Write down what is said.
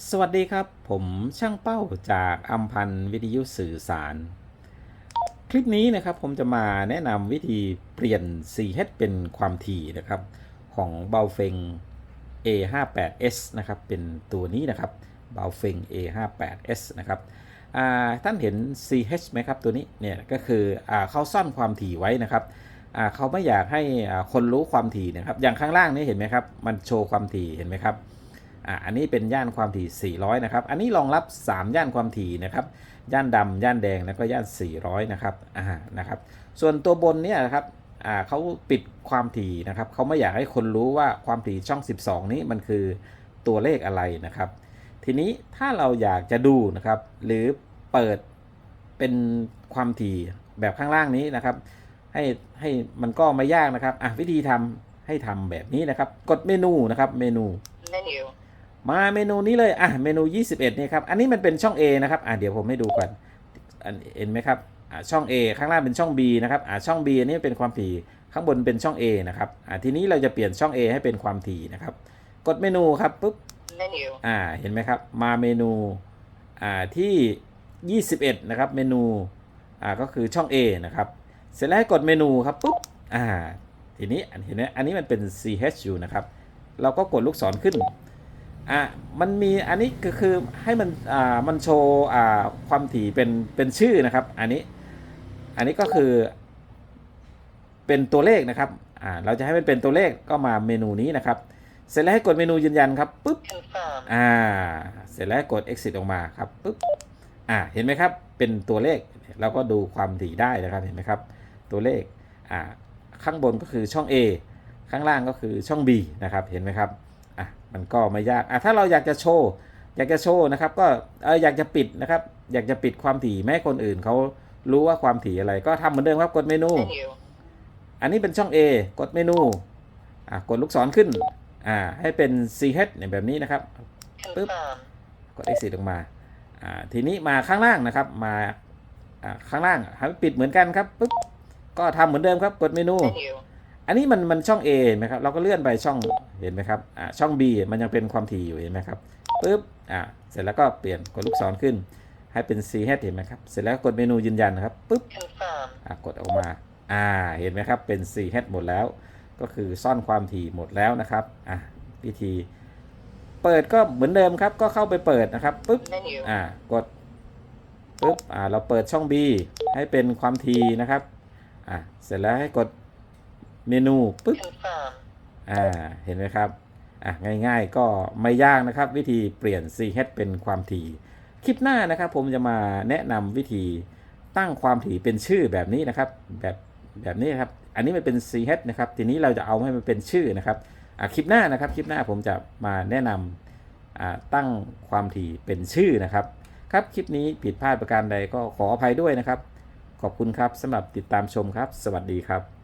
สวัสดีครับ ผมช่างเป้าจากอัมพันวิทยุสื่อสาร คลิปนี้นะครับผมจะมาแนะนำวิธีเปลี่ยน 4H เป็นความถี่นะครับ ของเบาเฟง A58S นะครับ เป็นตัวนี้นะครับเบาเฟง A58S นะครับท่านเห็น CH ไหมครับ ตัวนี้เนี่ยก็คืออเขาซ่อนความถี่ไว้นะครับเขาไม่อยากให้คนรู้ความถี่นะครับ อย่างข้างล่างนี้เห็นไหมครับ มันโชว์ความถี่เห็นไหมครับ อะอันนี้เป็นย่านความถี่ 400 นะครับ อันนี้รองรับ 3 ย่านความถี่นะครับ ย่านดำย่านแดง แล้วก็ย่าน 400 นะครับ อ่า นะครับ ส่วนตัวบนเนี่ยนะครับ อ่าเขาปิดความถี่นะครับ เขาไม่อยากให้คนรู้ว่าความถี่ช่อง 12 นี้มันคือตัวเลขอะไรนะครับ ทีนี้ถ้าเราอยากจะดูนะครับ หรือเปิดเป็นความถี่แบบข้างล่างนี้นะครับ ให้ให้มันก็ไม่ยากนะครับ อะวิธีทำให้ทำแบบนี้นะครับ กดเมนูนะครับ เมนู menu, มาเมนูนี้เลยอะเมนู 21นี่ครับอันนี้มันเป็นช่อง A นะครับอะเดี๋ยวผมให้ดูก่อนอันเห็นไหมครับอะช่อง A ข้างล่างเป็นช่อง B นะครับอะช่อง B อันนี้เป็นความถี่ข้างบนเป็นช่อง A นะครับอะทีนี้เราจะเปลี่ยนช่อง A ให้เป็นความถี่นะครับกดเมนูครับปุ๊บ menu, อ่าเห็นไหมครับมาเมนูอ่าที่ 21 นะครับเมนูอ่าก็คือช่อง A นะครับเสร็จแล้วให้กดเมนูครับปุ๊บอ่าทีนี้อันเห็นไหมอันนี้มันเป็น CH อยู่นะครับเราก็กดลูกศรขึ้น อะมันมีอันนี้ก็คือให้มันอ่ามันโชว์อ่าความถี่เป็นเป็นชื่อนะครับ อันนี้อันนี้ก็คือ เป็นตัวเลขนะครับอ่าเราจะให้มันเป็นตัวเลขก็มาเมนูนี้นะครับ เสร็จแล้วให้กดเมนูยืนยันครับปุ๊บ confirm, อ่า เสร็จแล้วกด exit ออกมาครับปุ๊บอ่าเห็นไหมครับ เป็นตัวเลขเราก็ดูความถี่ได้นะครับเห็นไหมครับ ตัวเลขอ่าข้างบนก็คือช่อง A ข้างล่างก็คือช่อง B นะครับเห็นไหมครับอะ มันก็ไม่ยากอะถ้าเราอยากจะโชว์อยากจะโชว์นะครับ ก็เอออยากจะปิดนะครับ อยากจะปิดความถี่ไม่ให้คนอื่นเขารู้ว่าความถี่อะไรก็ทำเหมือนเดิมครับกดเมนู menu, อันนี้เป็นช่อง A กดเมนูอะกดลูกศรขึ้นอ่าให้เป็น CH เนี่ยแบบนี้นะครับปึ๊บ confirm, กด exit ออกมาอ่าทีนี้มาข้างล่างนะครับมาอ่าข้างล่างให้ปิดเหมือนกันครับปุ๊บก็ทำเหมือนเดิมครับกดเมนู menu, อันนี้มันมันช่อง A เห็นไหมครับ เราก็เลื่อนไปช่องเห็นไหมครับอ่าช่อง B มันยังเป็นความถี่อยู่เห็นไหมครับปุ๊บอ่าเสร็จแล้วก็เปลี่ยนกดลูกศรขึ้น ให้เป็น CH เห็นไหมครับ เสร็จแล้วกดเมนูยืนยันนะครับปุ๊บ confirm, อะกดออกมาอ่าเห็นไหมครับเป็น 4H หมดแล้ว ก็คือซ่อนความถี่หมดแล้วนะครับอะวิธี เปิดก็เหมือนเดิมครับก็เข้าไปเปิดนะครับปุ๊บ menu, อ่ากดปุ๊บอ่าเราเปิดช่อง B ให้เป็นความถี่นะครับอะเสร็จแล้วให้กด เมนูปุ๊บ confirm, อ่าเห็นไหมครับอะง่ายๆก็ไม่ยากนะครับ วิธีเปลี่ยน CH เป็นความถี่ คลิปหน้านะครับ ผมจะมาแนะนำวิธีตั้งความถี่เป็นชื่อแบบนี้นะครับ แบบแบบนี้ครับ อันนี้มันเป็น CH นะครับ ทีนี้เราจะเอาให้มันเป็นชื่อนะครับอะคลิปหน้านะครับ คลิปหน้าผมจะมาแนะนำอ่าตั้งความถี่เป็นชื่อนะครับ ครับคลิปนี้ผิดพลาดประการใดก็ขออภัยด้วยนะครับ ขอบคุณครับสำหรับติดตามชมครับ สวัสดีครับ